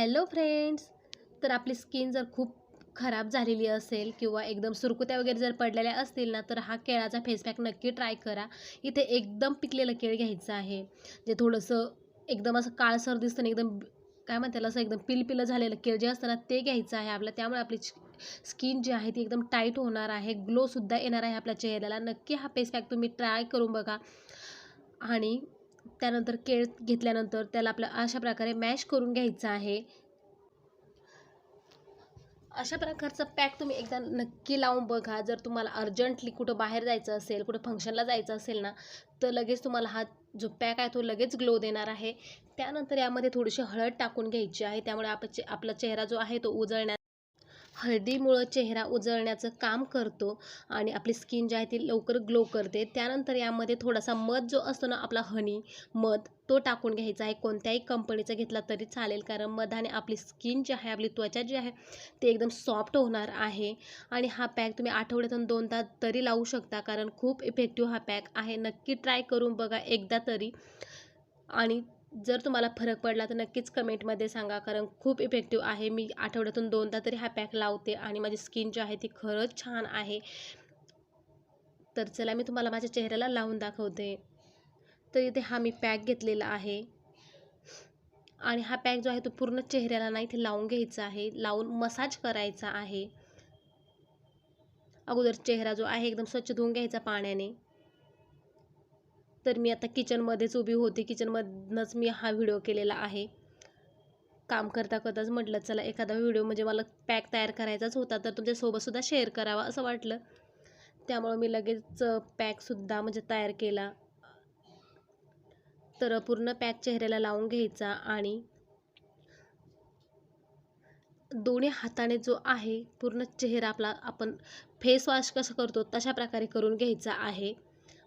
Hello friends तर आपली skin जर खूप खराब झालेली असेल किंवा एकदम सुरकुत्या वगैरे जर पडलेल्या असतील ना तर हा केळाचा फेस पॅक नक्की ट्राय करा. इथे एकदम पिकलेलं केळ घ्यायचं आहे. जे थोडंसं एकदम असं काळसर दिसतं आणि एकदम काय म्हणते त्याला असं एकदम पिलपिलं झालेलं केळ जे असतं ना ते घ्यायचं आहे आपलं. त्यामुळे आपली स्किन जी आहे ती एकदम टाईट होणार आहे. ग्लोसुद्धा येणार आहे आपल्या चेहऱ्याला. नक्की हा फेस पॅक तुम्ही ट्राय करून बघा. आणि त्यानंतर केळ घेतल्यानंतर त्याला आपलं अशा प्रकारे मॅश करून घ्यायचं आहे. अशा प्रकारचं पॅक तुम्ही एकदा नक्की लावून बघा. जर तुम्हाला अर्जंटली कुठं बाहेर जायचं असेल कुठं फंक्शनला जायचं असेल ना तर लगेच तुम्हाला हा जो पॅक आहे तो लगेच ग्लो देणार आहे. त्यानंतर यामध्ये थोडीशी हळद टाकून घ्यायची आहे. त्यामुळे आप चे आपला चेहरा जो आहे तो उजळण्या हळदीमुळं चेहरा उजळण्याचं काम करतो आणि आपली स्किन जी आहे ती लवकर ग्लो करते. त्यानंतर यामध्ये थोडासा मध जो असतो ना आपला हनी मध तो टाकून घ्यायचा आहे. कोणत्याही कंपनीचा घेतला तरी चालेल. कारण मधाने आपली स्किन जी आहे आपली त्वचा जी आहे ते एकदम सॉफ्ट होणार आहे. आणि हा पॅक तुम्ही आठवड्यातून दोन तास तरी लावू शकता. कारण खूप इफेक्टिव्ह हा पॅक आहे. नक्की ट्राय करून बघा एकदा तरी. आणि जर तुम्हाला फरक पडला तर नक्कीच कमेंटमध्ये सांगा कारण खूप इफेक्टिव्ह आहे. मी आठवड्यातून दोनदा तरी हा पॅक लावते आणि माझी स्किन जी आहे ती खरंच छान आहे. तर चला मी तुम्हाला माझ्या चेहऱ्याला लावून दाखवते. तर इथे हा मी पॅक घेतलेला आहे. आणि हा पॅक जो आहे तो पूर्ण चेहऱ्याला नाही इथे लावून घ्यायचा आहे. लावून मसाज करायचा आहे. अगोदर चेहरा जो आहे एकदम स्वच्छ धुवून घ्यायचा पाण्याने. तर मी आता किचनमध्येच उभी होती. किचनमधनंच मी हा व्हिडिओ केलेला आहे. काम करता करताच म्हटलं चला एखादा व्हिडिओ म्हणजे मला पॅक तयार करायचाच होता तर तुमच्यासोबतसुद्धा शेअर करावा असं वाटलं. त्यामुळं मी लगेच पॅकसुद्धा म्हणजे तयार केला. तर पूर्ण पॅक चेहऱ्याला लावून घ्यायचा आणि दोन्ही हाताने जो आहे पूर्ण चेहरा आपला आपण फेस वॉश कसं करतो तशा प्रकारे करून घ्यायचा आहे.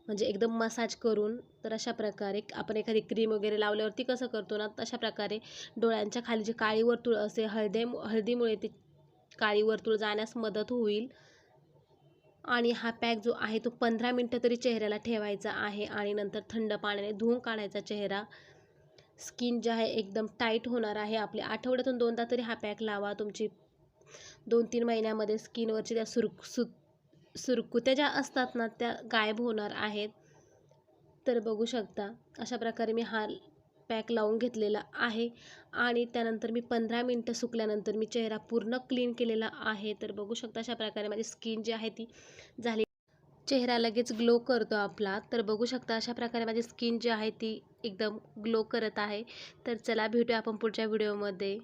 म्हणजे एकदम मसाज करून तर अशा प्रकारे आपण एखादी क्रीम वगैरे लावल्यावरती कसं करतो ना तशा प्रकारे डोळ्यांच्या खाली जे काळी वर्तुळ असे हळदे हळदीमुळे ती काळी वर्तुळ जाण्यास मदत होईल. आणि हा पॅक जो आहे तो पंधरा मिनटं तरी चेहऱ्याला ठेवायचा आहे आणि नंतर थंड पाण्याने धुवून काढायचा चेहरा. स्किन जे आहे एकदम टाईट होणार आहे. आपली आठवड्यातून दोनदा तरी हा पॅक लावा. तुमची दोन तीन महिन्यामध्ये स्किनवरची त्या सुरू सु सुरकुत्या ज्या असतात ना त्या गायब होणार आहेत. तर बघू शकता अशा प्रकारे मी हा पॅक लावून घेतलेला आहे. आणि त्यानंतर मी पंधरा मिनटं सुकल्यानंतर मी चेहरा पूर्ण क्लीन केलेला आहे. तर बघू शकता अशा प्रकारे माझी स्किन जी आहे ती झाली. चेहरा लगेच ग्लो करतो आपला. तर बघू शकता अशा प्रकारे माझी स्किन जी आहे ती एकदम ग्लो करत आहे. तर चला भेटूया आपण पुढच्या व्हिडिओमध्ये.